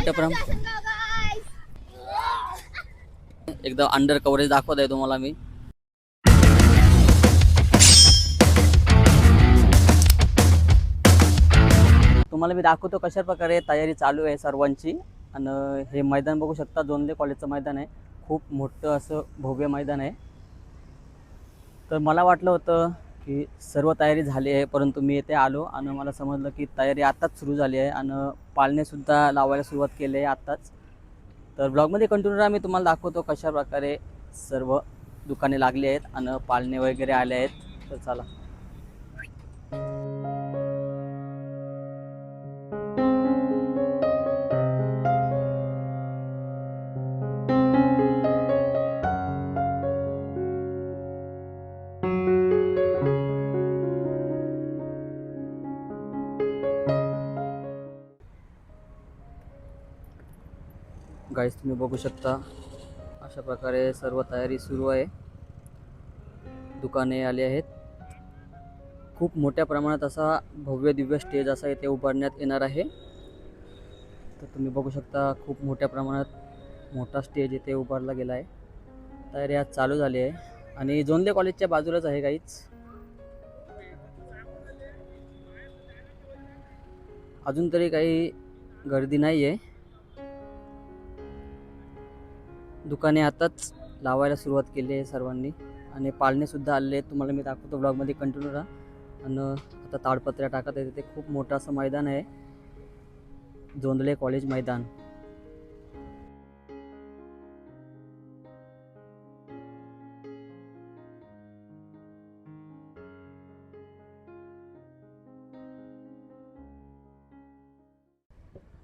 मोठ्या प्रमाणात एकदा अंडर कव्हरेज दाखवत आहे तुम्हाला मी. तुम्हाला मी दाखवतो कशा प्रकारे तयारी चालू आहे सर्वांची. आणि हे मैदान बघू शकता जोंदे कॉलेजचं मैदान आहे. खूप मोठं असं भव्य मैदान आहे. तर मला वाटलं होतं की सर्व तयारी झाली आहे परंतु मी येथे आलो आणि मला समजलं की तयारी आत्ताच सुरू झाली आहे आणि पाळणेसुद्धा लावायला सुरुवात केली आहे आत्ताच. तर ब्लॉगमध्ये कंटिन्यू राहा मी तुम्हाला दाखवतो कशा प्रकारे सर्व दुकाने लागली आहेत आणि पाळणे वगैरे आले आहेत. तर चला. गाईस तुम्ही बघू शकता. अशा प्रकारे सर्व तयारी सुरू आहे. दुकाने आली आहेत. खूप मोठ्या प्रमाणात असा भव्य दिव्य स्टेज असा इथे उभारण्यात येणार आहे. तर तुम्ही बघू शकता खूप मोठ्या प्रमाणात मोठा स्टेज इथे उभारला गेला आहे. तयारी आज चालू झाली आहे. आणि जोंदे कॉलेजच्या बाजूलाच आहे काहीच अजून तरी काही गर्दी नाही आहे दुकाने आताच लावायला सुरुवात केली आहे सर्वांनी. आणि पाळणेसुद्धा आलेले आहेत. तुम्हाला मी दाखवतो ब्लॉगमध्ये कंटिन्यू राहा. आणि आता ताडपत्र्या टाकत आहे. तिथे खूप मोठं असं मैदान आहे. जोंदले कॉलेज मैदान.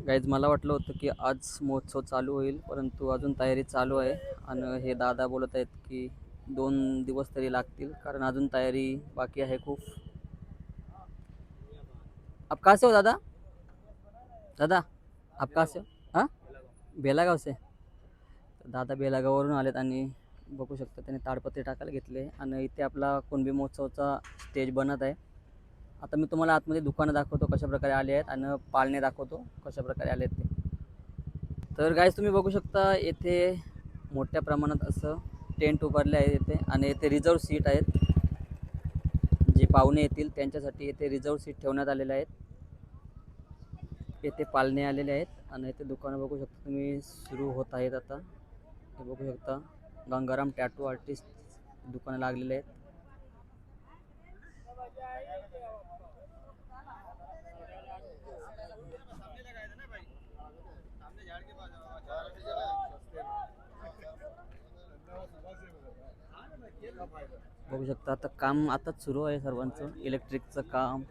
गाईज मला वाटलं होतं की आज महोत्सव चालू होईल परंतु अजून तयारी चालू आहे. आणि हे दादा बोलत आहेत की दोन दिवस तरी लागतील कारण अजून तयारी बाकी आहे खूप. आप कहाँ से हो दादा? दादा आप कहाँ से हो? हां? बेलागाव से. दादा बेलागाववरून आलेत आणि बघू शकता त्यांनी ताडपत्री टाकायला घेतले. आणि इथे आपला कुणबी महोत्सवचा स्टेज बनत आहे. आता मी तुम्हाला आतमध्ये दुकानं दाखवतो कशा प्रकारे आले आहेत आणि पाळणे दाखवतो कशा प्रकारे आले आहेत ते. तर गायज तुम्ही बघू शकता येथे मोठ्या प्रमाणात असं टेंट उभारले आहे येथे आणि येथे रिझर्व सीट आहेत. जे पाहुणे येतील त्यांच्यासाठी येथे रिझर्व सीट ठेवण्यात आलेले आहेत. येथे पाळणे आलेले आहेत आणि येथे दुकानं बघू शकता तुम्ही सुरू होत आहेत आता. हे बघू शकता गंगाराम टॅटू आर्टिस्ट दुकानं लागलेले आहेत. बघू शकता आता काम आताच सुरू आहे सर्वांचं. इलेक्ट्रिकचं काम.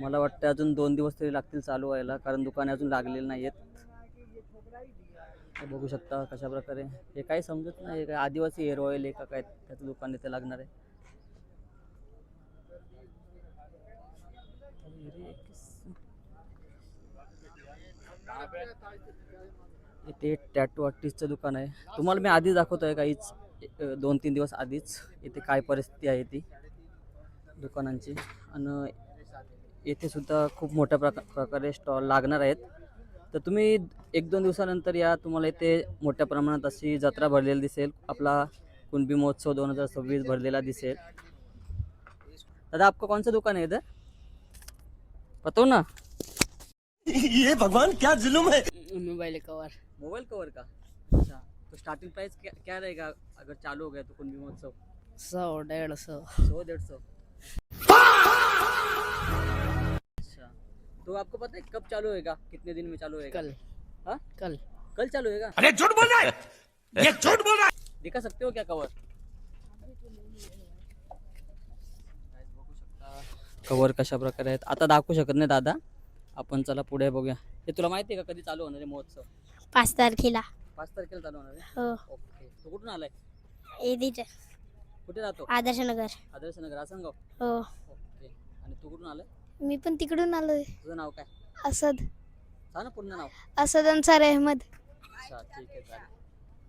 मला वाटतं अजून दोन दिवस तरी लागतील चालू व्हायला कारण दुकाने अजून लागलेली नाही आहेत बघू शकता कशा प्रकारे हे काही समजत नाही काय आदिवासी हेअर ऑइल आहे का काय त्याचं दुकान इथे लागणार आहे. इथे टॅटू आर्टिस्टचं दुकान आहे. तुम्हाला मी आधी दाखवतो आहे काहीच दोन तीन दिवस आधीच. इथे काय परिस्थिती आहे ती दुकानांची. आणि येथे सुद्धा खूप मोठ्या प्रका प्रकारे स्टॉल लागणार आहेत तर तुम्ही एक दोन दिवसानंतर या तुम्हाला इथे मोठ्या प्रमाणात अशी जत्रा भरलेली दिसेल आपला कुणबी महोत्सव दोन हजार सव्वीस भरलेला दिसेल दादा आपका कौन सा दुकान है इधर बताओ ना ये भगवान क्या जुलुम है मोबाइल कवर मोबाइल कवर का अच्छा तो स्टार्टिंग प्राइस क्या क्या रहेगा अगर चालू हो गया तो कुंभी महोत्सव सौ डेढ़ सौ सौ डेढ़ सौ तो आपको पता है कब चालू होएगा? कितने दिन में चालू होएगा? कल। हाँ? कल। कल चालू होएगा? अरे झूठ बोल रहा है! ये झूठ बोल रहा है! दिखा सकते हो क्या कवर कवर कशा प्रकारे आहेत? आता दाखवू शकत नाही दादा. आपण चला पुढे बघूया. हे तुला माहिती आहे का कधी चालू होणार आहे महोत्सव? पाच तारखेला. पाच तारखेला चालू होणार आहे? हो. ओके. तू कुठून आलाय? कुठे राहतो? आदर्शनगर आदर्श नगर आसनगाव हो. ओके. आणि तू कुठून आलाय? मी पण तिकडून आलोय. तुझं नाव काय? असद. सांग ना पूर्ण नाव. असद अन्सार अहमद. अच्छा ठीक आहे चालेल.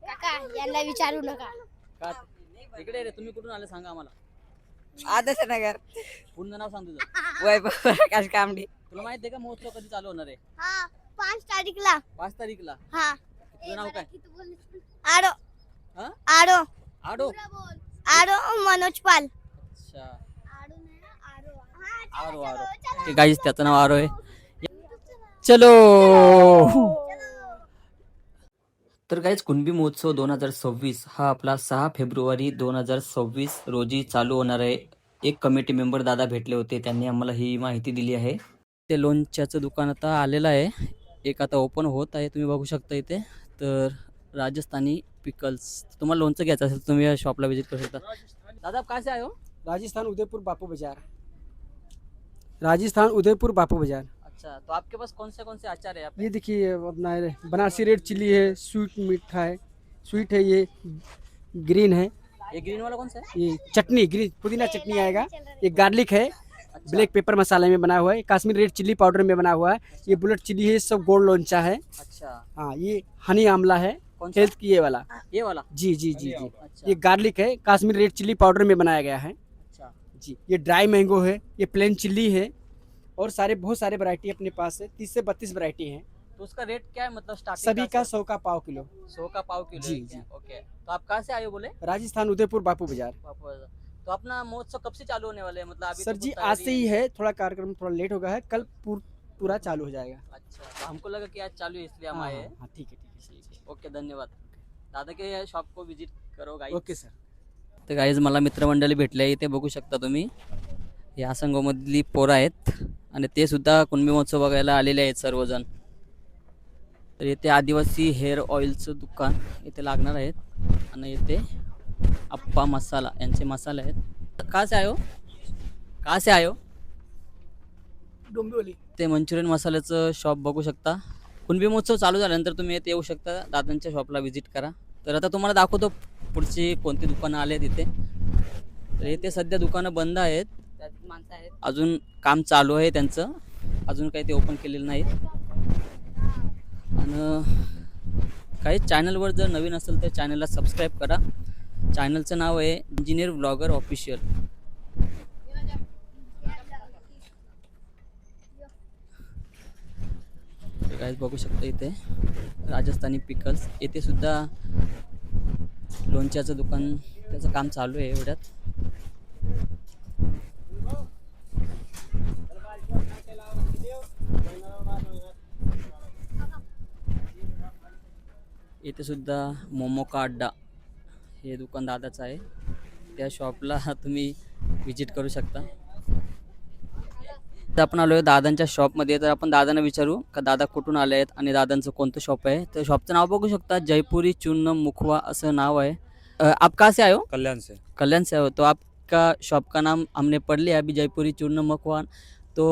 काका यांना विचारू नका. का? इकडे रे तुम्ही कुठून आले सांगा आम्हाला. आदर्श नगर पूर्ण नाव सांग तुझं. वैभव प्रकाश कामडी. तुला माहिती आहे का महोत्सव कधी चालू होणार आहे? हा पाच तारीखला. पाच तारीखला? हा. तुझं नाव काय? आडो. हा? आडो. आडो? आडो मनोज पाल. अच्छा. आरो आरो. ते त्याचं नाव आरो आहे. चलो. तर गाईज कुणबी महोत्सव दोन हजार सव्वीस हा आपला सहा फेब्रुवारी दोन हजार सव्वीस रोजी चालू होणार आहे. एक कमिटी मेंबर दादा भेटले होते. त्यांनी आम्हाला ही माहिती दिली आहे. ते लोणच्याचं दुकान आता आलेलं आहे. एक आता ओपन होत आहे. तुम्ही बघू शकता इथे. तर राजस्थानी पिकल्स तुम्हाला लोणचं घ्यायचं असेल तर तुम्ही या शॉपला व्हिजिट करू शकता. दादा से आए हो? राजस्थान उदयपुर बापू बाजार. राजस्थान उदयपुर बापू बाज़ार। अच्छा तो आपके पास कौन से कौन से अचार है ये देखिए अपना बनारसी रेड चिली है स्वीट मीठा है स्वीट है ये ग्रीन है। ये ग्रीन वाला कौन सा है? ये चटनी ग्रीन पुदीना चटनी आएगा। ये गार्लिक है अच्छा, ब्लैक पेपर मसाले में बना हुआ है कश्मीर रेड चिल्ली पाउडर में बना हुआ है। ये बुलेट चिल्ली है सब गोल्ड लोंचा है। अच्छा। हाँ ये हनी आमला है हेल्थ की ये वाला। ये वाला? जी जी जी जी। अच्छा। ये गार्लिक है कश्मीर रेड चिल्ली पाउडर में बनाया गया है। जी ये ड्राई मैंगो है ये प्लेन चिल्ली है और सारे बहुत सारे वैरायटी अपने पास है तीस से बत्तीस वैरायटी है। तो उसका रेट क्या है? मतलब स्टार्टिंग सभी का सौ? का पाव किलो। सौ का पाव किलो जी, जी। ओके तो आप कहाँ से आए बोले? राजस्थान उदयपुर बापू बाज़ार। वापस तो अपना महोत्सव कब से चालू होने वाले हैं? मतलब अभी सर तो जी आज से ही है थोड़ा कार्यक्रम थोड़ा लेट होगा है कल पूर, चालू हो जाएगा। अच्छा तो हमको लगा कि आज चालू है इसलिए हम हाँ, आए हाँ, हैं। हाँ, ठीक है ठीक ठीक है। ओके धन्यवाद। दादा के शॉप को विज़िट करो गाइस ओके सर तर गाईज मला मित्रमंडळी भेटले इथे बघू शकता तुम्ही. या संघामधली पोरं आहेत. आणि ते सुद्धा कुणबी महोत्सव बघायला आलेले आहेत सर्वजण. तर येथे आदिवासी हेअर ऑइलचं दुकान इथे लागणार आहेत. आणि इथे अप्पा मसाला यांचे मसाले आहेत. का से आयो? का से आयो? डोंबिवली. ते मंचुरियन मसाल्याचं शॉप बघू शकता. कुणबी महोत्सव चालू झाल्यानंतर तुम्ही येथे येऊ शकता. दादांच्या शॉपला व्हिजिट करा. तर आता तुम्हाला दाखवतो पुढची कोणती दुकानं आले आहेत इथे. तर इथे सध्या दुकानं बंद आहेत. माणसं आहेत अजून काम चालू आहे त्यांचं. अजून काही ते ओपन केलेलं नाही आणि काही चॅनलवर जर नवीन असेल तर चॅनलला सबस्क्राईब करा. चॅनलचं नाव आहे इंजिनियर ब्लॉगर ऑफिशियल काय बघू शकता इथे. राजस्थानी पिकल्स येथे सुद्धा लोणच्याचं दुकान त्याचं काम चालू आहे एवढ्यात. येथे सुद्धा मोमोका अड्डा हे दुकान दादाचं आहे. त्या शॉपला तुम्ही विजिट करू शकता. तर आपण आलो आहे दादांच्या शॉपमध्ये तर आपण दादांना विचारू का दादा कुठून आले आहेत आणि दादांचं कोणतं शॉप आहे? तर शॉपचं नाव बघू शकता. जयपुरी चूर्ण मुखवा असं नाव आहे. आप कहाँ से आए हो? कल्याण से. कल्याण से हो. तो आपका शॉप का नाम हमने पढ़ लिया अभी जयपुरी चूर्ण मखवान तो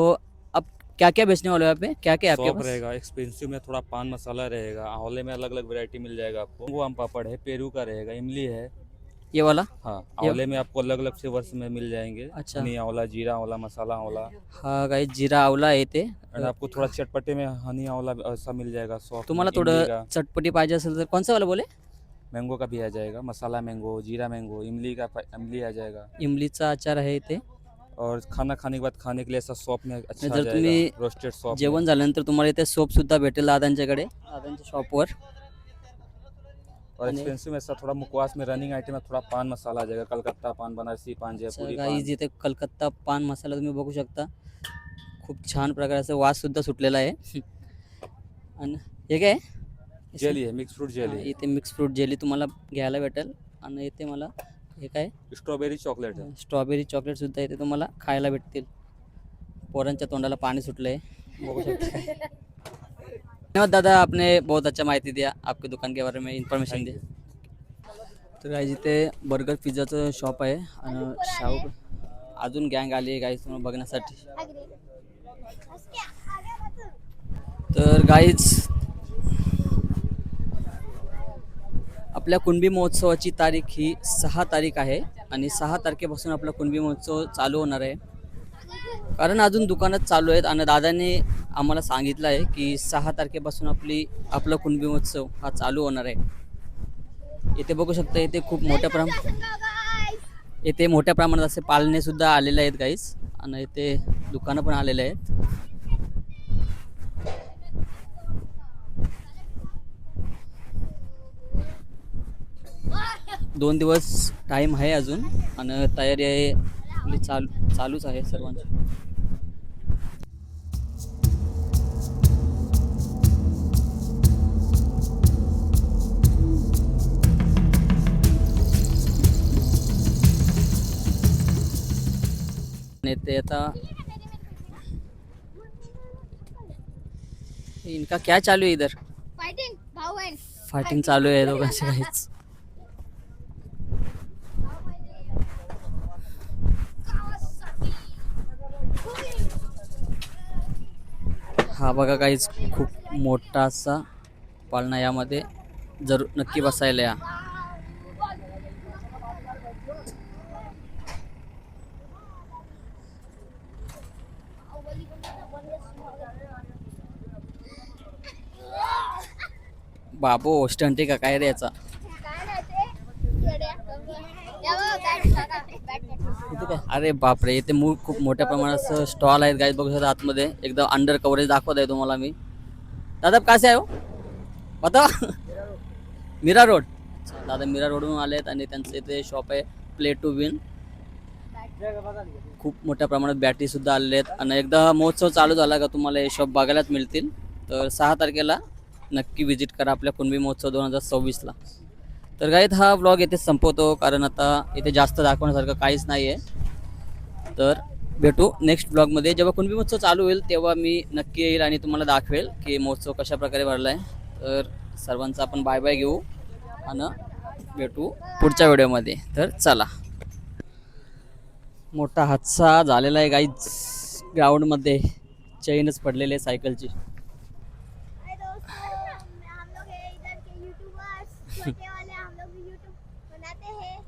अब क्या क्या बेचने वाले हो यहाँ पे? क्या क्या आपके पास? रहेगा एक्सपेंसिव में थोड़ा पान मसाला रहेगा आंवले में अलग अलग वैरायटी मिल जाएगा आपको. आम पापड़ है पेरू का रहेगा इमली है ये वाला? हाँ आंवले में आपको अलग अलग फ्लेवर्स में मिल जाएंगे। अच्छा। हनी आंवला जीरा आंवला मसाला आंवला। हा गाई जिरा आवला आहे ते एंड आपको थोड़ा चटपटे में हनी आंवला ऐसा मिल जाएगा सॉफ्ट तुम्हाला थोडं चटपटी पाहिजे असेल तर कोणचं वाला बोले? मैंगो का भी आ जाएगा मसाला मैंगो जीरा मैंगो इमली का इमली आ जाएगा। इमलीचा आचार आहे इथे। और खाना खाने के बाद खाने के लिए ऐसा सॉप में अच्छा जर तुम्ही रोस्टेड सॉप जेवण झाल्यानंतर तुम्हाला इथे सोप सुद्धा भेटेल दादांच्याकडे दादांच्या शॉपवर और एक्सपेंसिव में ऐसा थोड़ा मुकवास में रनिंग आइटम में थोड़ा पान मसाला आ जाएगा कलकत्ता पान बनारसी पान जयपुरी गाईज इथे कलकत्ता पान मसाला तुम्ही बघू शकता खूप छान प्रकारचा वास सुद्धा सुटलेला आहे आणि हे? काय जेली है मिक्स फ्रूट हा, जेली इथे मिक्स फ्रूट जेली तुम्हाला घ्यायला भेटेल। आणि इथे मला हे काय? स्ट्रॉबेरी चॉकलेट है। स्ट्रॉबेरी चॉकलेट सुद्धा इथे तुम्हाला खायला भेटतील. पोरांच्या तोंडाला पाणी सुटलंय. बघू शकता. धन्यवाद दादा आपने बहुत अच्छा माहिती दिया आपके दुकान के बारे में इन्फॉर्मेशन दी तर गाईज इथे बर्गर पिझ्झाचं शॉप आहे आणि शाहू अजून गँग आली आहे गाईज तुम्हाला बघण्यासाठी. तर गाईज आपल्या कुणबी महोत्सवाची तारीख ही सहा तारीख आहे आणि सहा तारखेपासून आपला कुणबी महोत्सव चालू होणार आहे. कारण अजून दुकानात चालू आहेत आणि दादांनी आम्हाला सांगितलं आहे की सहा तारखेपासून आपली आपला कुणबी महोत्सव हा चालू होणार आहे. येथे बघू शकता इथे खूप मोठ्या प्रमाण येथे मोठ्या प्रमाणात असे पालणेसुद्धा आलेले आहेत गाईस आणि इथे दुकानं पण आलेले आहेत. दोन दिवस टाईम आहे अजून आणि तयारी आहे आपली चालू चालूच आहे सर्वांची. आणि ते आता. इनका क्या चालू है इधर? बहीण फायटिंग चालू आहे दोघांची काहीच. हा बघा काहीच खूप मोठा असा पाळणा यामध्ये. जरूर नक्की बसायला या. बाबू स्टंट का काय रे याचा? अरे बापरे इथे मू खूप मोठ्या प्रमाणात स्टॉल आहेत गाईज बघू शकता आतमध्ये. एकदम अंडर कव्हरेज दाखवत आहे तुम्हाला मी. दादा कसे आहे हो? बता मीरा रोड. दादा मीरा रोडवरून आले आहेत आणि त्यांचं इथे शॉप आहे प्ले टू विन खूप मोठ्या प्रमाणात बॅटरी सुद्धा आलेले आहेत. आणि एकदा महोत्सव चालू झाला का तुम्हाला हे शॉप बघायलाच मिळतील. तर सहा तारखेला नक्की विजिट करा आपल्या कुणबी महोत्सव दोन हजार सव्वीसला. तर गाईत हा ब्लॉग येथे संपवतो कारण आता इथे जास्त दाखवण्यासारखं काहीच नाही आहे तर भेटू नेक्स्ट ब्लॉगमध्ये जेव्हा कुणबी महोत्सव चालू होईल तेव्हा मी नक्की येईल आणि तुम्हाला दाखवेल की महोत्सव कशाप्रकारे भरला आहे तर सर्वांचा आपण बाय बाय घेऊ आणि भेटू पुढच्या व्हिडिओमध्ये. तर चला. मोठा हादसा झालेला आहे गाईज ग्राउंडमध्ये चैनच पडलेली आहे सायकलची हाय दोस्तों हम लोग हैं इधर के यूट्यूबर्स छोटे वाले हम लोग यूट्यूब बनाते हैं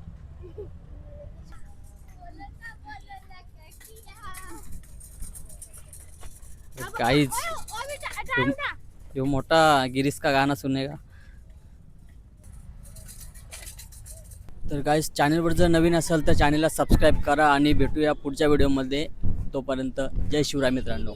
गाईज यो मोठा गिरीस का गाणं सुनेगा। तर गाईज चॅनलवर जर नवीन असाल तर चॅनलला सबस्क्राईब करा आणि भेटूया पुढच्या व्हिडिओमध्ये तोपर्यंत जय शिवराय मित्रांनो.